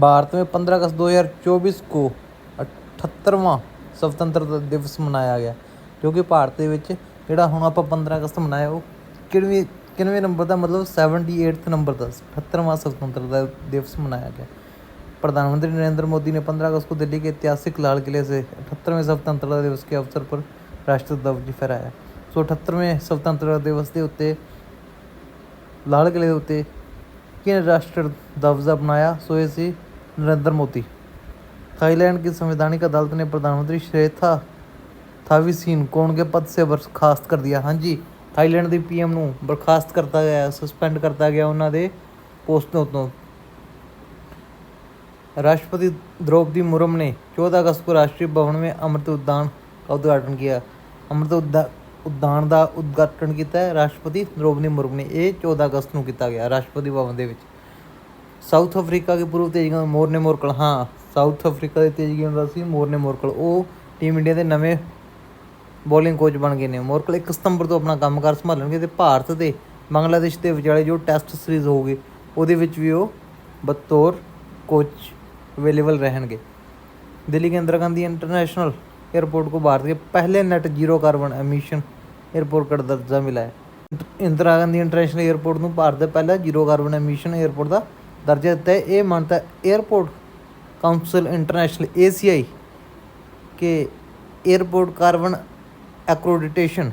भारत में 15 अगस्त 2024 को 78ਵਾਂ ਸੁਤੰਤਰਤਾ ਦਿਵਸ ਮਨਾਇਆ ਗਿਆ ਜੋ ਕਿ ਭਾਰਤ ਦੇ ਵਿੱਚ ਜਿਹੜਾ ਹੁਣ ਆਪਾਂ 15 ਅਗਸਤ ਮਨਾਇਆ ਉਹ ਕਿਹੜਵੇਂ ਕਿੰਨਵੇਂ ਨੰਬਰ ਦਾ ਮਤਲਬ 78th ਨੰਬਰ ਦਾ 78ਵਾਂ ਸੁਤੰਤਰਤਾ दिवस मनाया गया प्रधानमंत्री नरेंद्र मोदी ने 15 अगस्त को दिल्ली के ऐतिहासिक लाल किले से अठहत्तरवें स्वतंत्रता दिवस के अवसर पर राष्ट्रीय ध्वज फहराया ਸੋ 78ਵੇਂ ਸੁਤੰਤਰਤਾ ਦਿਵਸ ਦੇ ਉੱਤੇ ਲਾਲ ਕਿਲੇ ਦੇ ਉੱਤੇ ਕਿਹਨੇ ਰਾਸ਼ਟਰ ध्वज अपनाया सो ये सी नरेंद्र मोदी थाईलैंड की संवैधानिक अदालत ने प्रधानमंत्री श्रेथा थावीसीन को उनके पद से बर्खास्त कर दिया हाँ जी ਥਾਈਲੈਂਡ ਦੇ ਪੀਐਮ ਨੂੰ ਬਰਖਾਸਤ ਕਰਤਾ ਗਿਆ ਸਸਪੈਂਡ ਕਰਤਾ ਗਿਆ ਉਹਨਾਂ ਦੇ ਪੋਸਟ ਤੋਂ ਤੋਂ राष्ट्रपति द्रौपदी मुर्मू ने 14 अगस्त को राष्ट्रीय भवन में अमृत उद्यान का उद्घाटन किया अमृत उद्या ਉਦਾਨ ਦਾ ਉਦਘਾਟਨ ਕੀਤਾ ਰਾਸ਼ਟਰਪਤੀ ਦ੍ਰੋਪਦੀ ਮੁਰਮੂ ਨੇ। ਇਹ 14 ਅਗਸਤ ਨੂੰ ਕੀਤਾ ਗਿਆ ਰਾਸ਼ਟਰਪਤੀ ਭਵਨ ਦੇ ਵਿੱਚ। ਸਾਊਥ ਅਫਰੀਕਾ ਦੇ ਪੂਰਵ ਤੇਜਗਾਂ ਮੋਰਨੇ ਮੋਰਕਲ ਹਾਂ, ਸਾਊਥ ਅਫਰੀਕਾ ਦੇ ਤੇਜਗਾਂ ਦਾ ਸੀ ਮੋਰਨੇ ਮੋਰਕਲ ਉਹ ਟੀਮ ਇੰਡੀਆ ਦੇ ਨਵੇਂ ਬੋਲਿੰਗ ਕੋਚ ਬਣ ਗਏ ਨੇ। ਮੋਰਕਲ 1 ਸਤੰਬਰ ਤੋਂ ਆਪਣਾ ਕੰਮ ਕੰਮਕਾਰ ਸੰਭਾਲਣਗੇ ਤੇ ਭਾਰਤ ਤੇ ਬੰਗਲਾਦੇਸ਼ ਦੇ ਵਿਚਾਲੇ ਜੋ ਟੈਸਟ ਸੀਰੀਜ਼ ਹੋਊਗੀ, ਉਹਦੇ ਵਿੱਚ ਵੀ ਉਹ ਬਤੌਰ ਕੋਚ ਅਵੇਲੇਬਲ ਰਹਿਣਗੇ। ਦਿੱਲੀ ਕੇ ਇੰਦਰਾ ਗਾਂਧੀ ਇੰਟਰਨੈਸ਼ਨਲ एयरपोर्ट को भारत के पहले net zero carbon emission airport ਦਾ ਦਰਜਾ ਮਿਲਾ ਹੈ ਇੰਦਰਾ ਗਾਂਧੀ ਇੰਟਰਨੈਸ਼ਨਲ 에ਅਰਪੋਰਟ ਨੂੰ ਭਾਰਤ ਦੇ ਪਹਿਲਾ ਜ਼ੀਰੋ ਕਾਰਬਨ ਐਮਿਸ਼ਨ 에ਅਰਪੋਰਟ ਦਾ ਦਰਜਾ ਦਿੱਤਾ ਹੈ ਇਹ ਮੰਨਤਾ 에ਅਰਪੋਰਟ ਕਾਉਂਸਲ ਇੰਟਰਨੈਸ਼ਨਲ ਏਸੀਆਈ ਕਿ 에ਅਰਪੋਰਟ ਕਾਰਬਨ ਐਕ੍ਰੋਡੀਟੇਸ਼ਨ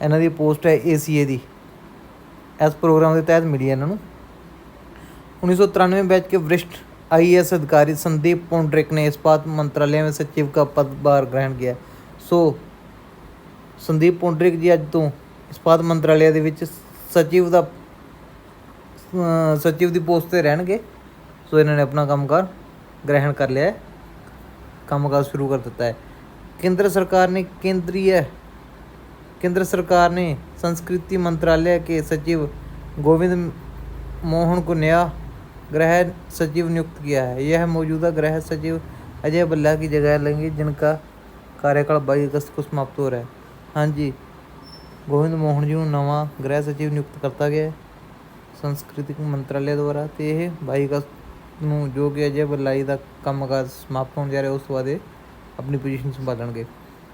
ਇਹਨਾਂ ਦੀ ਪੋਸਟ ਹੈ ਏਸੀਏ ਦੀ ਇਸ ਪ੍ਰੋਗਰਾਮ ਦੇ ਤਹਿਤ ਮਿਲੀ ਇਹਨਾਂ ਨੂੰ 1993 ਬੈਚ ਕੇ ਵਰਿਸ਼ਟ आईएएस अधिकारी संदीप पुंडरिक ने इस्पात मंत्रालय में सचिव का पदभार ग्रहण किया ਸੋ, ਸੰਦੀਪ ਪੁੰਡਰਿਕ ਜੀ, ਅੱਜ ਤੋਂ ਇਸਪਾਤ ਮੰਤਰਾਲੇ ਦੇ ਵਿੱਚ ਸਚਿਵ ਦਾ ਸਚਿਵ ਦੀ ਪੋਸਟ ਤੇ ਰਹਿਣਗੇ। ਸੋ, ਇਹਨਾਂ ਨੇ ਆਪਣਾ ਕੰਮਕਾਰ ਗ੍ਰਹਿਣ ਕਰ ਲਿਆ ਹੈ। ਕੰਮਕਾਰ ਸ਼ੁਰੂ ਕਰ ਦਿੱਤਾ ਹੈ। ਕੇਂਦਰ ਸਰਕਾਰ ਨੇ ਕੇਂਦਰੀ ਹੈ केंद्र सरकार ने संस्कृति मंत्रालय के सचिव गोविंद मोहन को नया गृह सचिव नियुक्त किया है यह मौजूदा गृह सचिव अजय भल्ला की जगह लेंगे जिनका कार्यकाल बाईस अगस्त को समाप्त हो रहा है हाँ जी ਗੋਬਿੰਦ ਮੋਹਨ ਜੀ ਨੂੰ ਨਵਾਂ ਗ੍ਰਹਿ ਸਚਿਵ ਨਿਯੁਕਤ ਕਰਤਾ ਗਿਆ ਹੈ ਸੰਸਕ੍ਰਿਤਿਕ ਮੰਤਰਾਲੇ ਦੁਆਰਾ ਤੇ ਇਹ 22 ਅਗਸਤ ਨੂੰ ਜੋ ਕਿ ਅਜੇ ਬੱਲਾਈ ਦਾ ਕੰਮਕਾਜ ਸਮਾਪਤ ਹੋਣ ਜਾ ਰਿਹਾ ਉਸ ਤੋਂ ਬਾਅਦ ਇਹ ਆਪਣੀ ਪੋਜੀਸ਼ਨ ਸੰਭਾਲਣਗੇ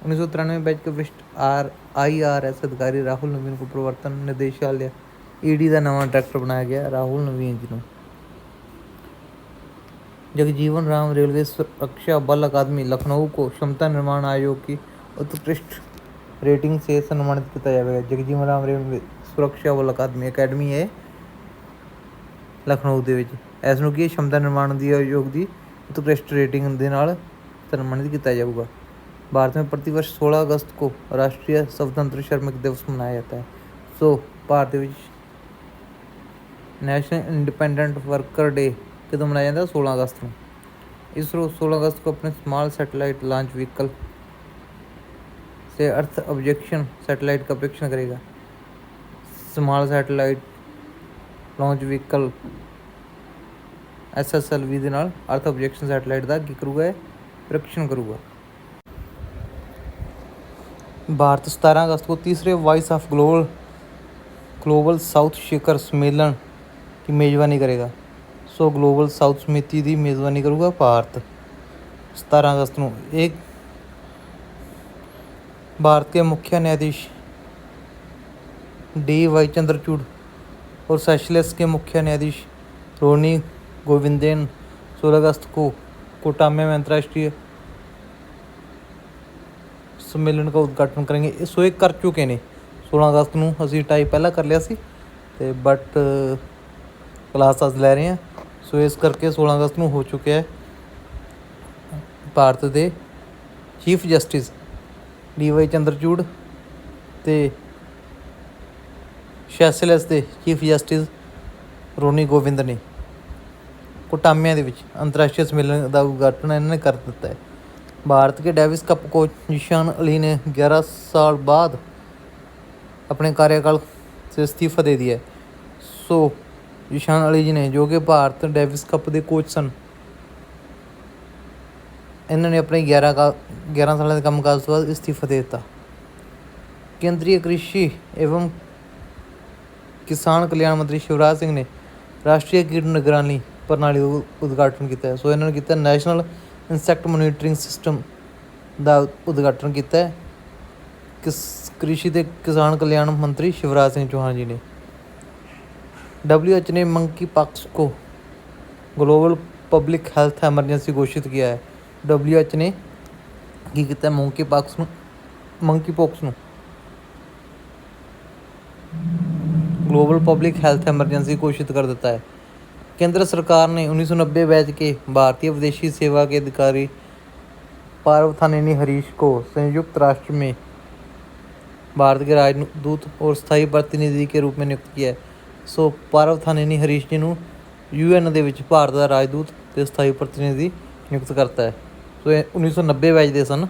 1993 बैच के वरिष्ठ आर आई आर एस अधिकारी राहुल नवीन को प्रवर्तन निदेशालय ईडी ਦਾ ਨਵਾਂ ਡਾਇਰੈਕਟਰ ਬਣਾਇਆ ਗਿਆ ਰਾਹੁਲ ਨਵੀਨ ਜੀ ਨੂੰ जगजीवन राम रेलवे सुरक्षा बल अकादमी लखनऊ को क्षमता निर्माण आयोग की उत्कृष्ट रेटिंग से सम्मानित किया जाएगा जगजीवन राम रेलवे ਸੁਰੱਖਿਆ ਬਲ ਅਕਾਦਮੀ ਅਕੈਡਮੀ ਹੈ ਲਖਨਊ ਦੇ ਵਿੱਚ ਇਸ ਨੂੰ ਕੀ क्षमता निर्माण ਦੀ ਆਯੋਗ ਦੀ ਉਤਕ੍ਰਿਸ਼ਟ ਰੇਟਿੰਗ ਦੇ ਨਾਲ ਸਨਮਾਨਿਤ ਕੀਤਾ ਜਾਊਗਾ भारत में प्रतिवर्ष 16 अगस्त को राष्ट्रीय स्वतंत्र श्रमिक दिवस मनाया जाता है सो ਭਾਰਤ ਦੇ ਵਿੱਚ नेशनल इंडिपेंडेंट वर्कर डे कदों मनाया जाता है सोलह अगस्त को इसरो सोलह अगस्त को अपने स्मॉल सैटेलाइट लॉन्च व्हीकल से अर्थ ऑब्जेक्शन सैटेलाइट का परीक्षण करेगा small satellite launch vehicle S S L V ਦੇ ਨਾਲ ਅਰਥ ਆਬਜੈਕਸ਼ਨ ਸੈਟੇਲਾਈਟ ਦਾ ਕੀ ਕਰੂਗਾ ਇਹ ਪਰੀਖਣ ਕਰੂਗਾ भारत 17 अगस्त को तीसरे voice of global global south शिखर सम्मेलन की मेज़बानी करेगा ਸੋ ਗਲੋਬਲ ਸਾਊਥ ਸਮਿਤੀ ਦੀ ਮੇਜ਼ਬਾਨੀ ਕਰੂਗਾ ਭਾਰਤ 17 ਅਗਸਤ ਨੂੰ एक भारत के मुख्य न्यायाधीश डी वाई चंद्रचूड़ और सेशलेस के मुख्य न्यायाधीश रोनी गोविंदेन 16 अगस्त को कोटामे में अंतर्राष्ट्रीय ਸੰਮੇਲਨ ਦਾ ਉਦਘਾਟਨ ਕਰਾਂਗੇ ਇਹ ਸੋ ਇਹ ਕਰ ਚੁੱਕੇ ਨੇ 16 ਅਗਸਤ ਨੂੰ ਅਸੀਂ ਟਾਈਪ ਪਹਿਲਾਂ ਕਰ ਲਿਆ ਸੀ ਤੇ ਬਟ ਕਲਾਸ ਅੱਜ ਲੈ ਰਹੇ ਹਾਂ ਸੋ ਇਸ ਕਰਕੇ 16 ਅਗਸਤ ਨੂੰ ਹੋ ਚੁੱਕਿਆ ਹੈ ਭਾਰਤ ਦੇ chief justice D Y Chandrachud ਤੇ ਸ਼ੈਸਲਸ ਦੇ ਚੀਫ ਜਸਟਿਸ ਰੋਨੀ ਗੋਵਿੰਦ ਨੇ ਕੋਟਾਮਿਆਂ ਦੇ ਵਿੱਚ ਅੰਤਰਰਾਸ਼ਟਰੀ ਸੰਮੇਲਨ ਦਾ ਉਦਘਾਟਨ ਇਹਨਾਂ ਨੇ ਕਰ ਦਿੱਤਾ ਹੈ भारत के डेविस कप कोच निशान अली ने 11 साल बाद अपने कार्यकाल से इस्तीफा दे दिया है सो ਜਿਸ਼ਾਨ ਅਲੀ ਜੀ ਨੇ, ਜੋ ਕਿ ਭਾਰਤ ਡੇਵਿਸ ਕੱਪ ਦੇ ਕੋਚ ਸਨ। ਇਹਨਾਂ ਨੇ ਆਪਣੇ 11 ਕਾ 11 ਸਾਲਾਂ ਦੇ ਕੰਮਕਾਜ ਤੋਂ ਬਾਅਦ ਇਸਤੀਫਾ ਦੇ ਦਿੱਤਾ। ਕੇਂਦਰੀ ਕ੍ਰਿਸ਼ੀ ਐਵਮ ਕਿਸਾਨ ਕਲਿਆਣ ਮੰਤਰੀ ਸ਼ਿਵਰਾਜ ਸਿੰਘ ਨੇ ਰਾਸ਼ਟਰੀ ਕੀਟ ਨਿਗਰਾਨੀ ਪ੍ਰਣਾਲੀ ਦਾ ਉਦਘਾਟਨ ਕੀਤਾ ਸੋ ਇਹਨਾਂ ਨੇ ਕੀਤਾ ਨੈਸ਼ਨਲ ਇਨਸੈਕਟ ਮੋਨੀਟਰਿੰਗ ਸਿਸਟਮ ਦਾ ਉਦਘਾਟਨ ਕੀਤਾ ਕਿਸ, ਕ੍ਰਿਸ਼ੀ ਤੇ ਕਿਸਾਨ ਕਲਿਆਣ ਮੰਤਰੀ ਸ਼ਿਵਰਾਜ ਸਿੰਘ ਚੌਹਾਨ ਜੀ ਨੇ। डब्ल्यू एच ने मंकी पॉक्स को ग्लोबल पब्लिक हेल्थ एमरजेंसी घोषित किया है। डब्ल्यू एच ने की किया मंकी ਪਾਕਸ मंकी पॉक्स न। ग्लोबल पब्लिक हेल्थ एमरजेंसी घोषित कर देता है। केंद्र सरकार ने 1990 बैच के भारतीय विदेशी सेवा के अधिकारी पार्वथानिनी हरीश को संयुक्त राष्ट्र में भारत के राजदूत और स्थायी प्रतिनिधि के रूप में नियुक्त किया है। ਸੋ ਪਾਰਵ ਥਾਨੇਨੀ ਹਰੀਸ਼ ਜੀ ਨੂੰ ਯੂਐਨ ਦੇ ਵਿੱਚ ਭਾਰਤ ਦਾ ਰਾਜਦੂਤ ਤੇ ਸਥਾਈ ਪ੍ਰਤੀਨਿਧੀ ਨਿਯੁਕਤ ਕਰਤਾ ਹੈ ਸੋ ਇਹ 1990 ਵਿੱਚ ਦੇ ਸਨ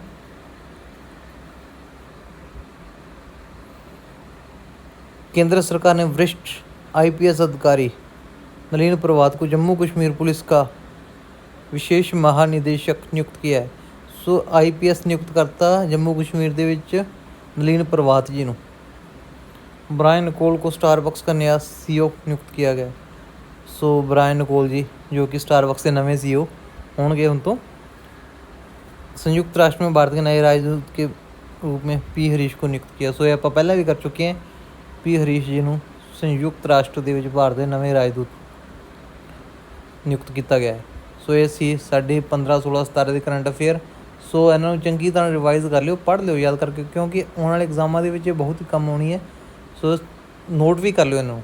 केंद्र सरकार ने वरिष्ठ आईपीएस अधिकारी नलिन प्रभात को जम्मू कश्मीर पुलिस का ਵਿਸ਼ੇਸ਼ ਮਹਾਨਿਦੇਸ਼ਕ ਨਿਯੁਕਤ ਕੀਤਾ ਹੈ ਸੋ ਆਈਪੀਐਸ ਨਿਯੁਕਤ ਕਰਤਾ ਜੰਮੂ ਕਸ਼ਮੀਰ ਦੇ ਵਿੱਚ ਨਲੀਨ ਪ੍ਰਵਾਤ ਜੀ ਨੂੰ ब्रायन नकोल को स्टारबक्स का नया सीईओ नियुक्त किया गया सो ब्रायन नकोल जी जो कि स्टारबक्स के नवे सीईओ होंगे उन तो संयुक्त राष्ट्र में भारत के नए राजदूत के रूप में पी हरीश को नियुक्त किया सो ये आप पहले भी कर चुके हैं ਪੀ ਹਰੀਸ਼ ਜੀ ਨੂੰ ਸੰਯੁਕਤ ਰਾਸ਼ਟਰ ਦੇ ਵਿੱਚ ਭਾਰਤ ਦੇ ਨਵੇਂ ਰਾਜਦੂਤ ਨਿਯੁਕਤ ਕੀਤਾ ਗਿਆ ਹੈ ਸੋ ਇਹ ਸੀ ਸਾਡੇ 15 16 17 ਦੇ ਕਰੰਟ ਅਫੇਅਰ ਸੋ ਇਹਨਾਂ ਨੂੰ ਚੰਗੀ ਤਰ੍ਹਾਂ ਰਿਵਾਈਜ਼ ਕਰ ਲਿਓ ਪੜ੍ਹ ਲਿਓ ਯਾਦ ਕਰਕੇ ਕਿਉਂਕਿ ਆਉਣ ਵਾਲੇ ਐਗਜ਼ਾਮਾਂ ਦੇ ਵਿੱਚ ਇਹ ਬਹੁਤ ਹੀ ਕੰਮ ਆਉਣੀ ਹੈ ਸੋ ਨੋਟ ਵੀ ਕਰ ਲਿਓ ਇਹਨੂੰ।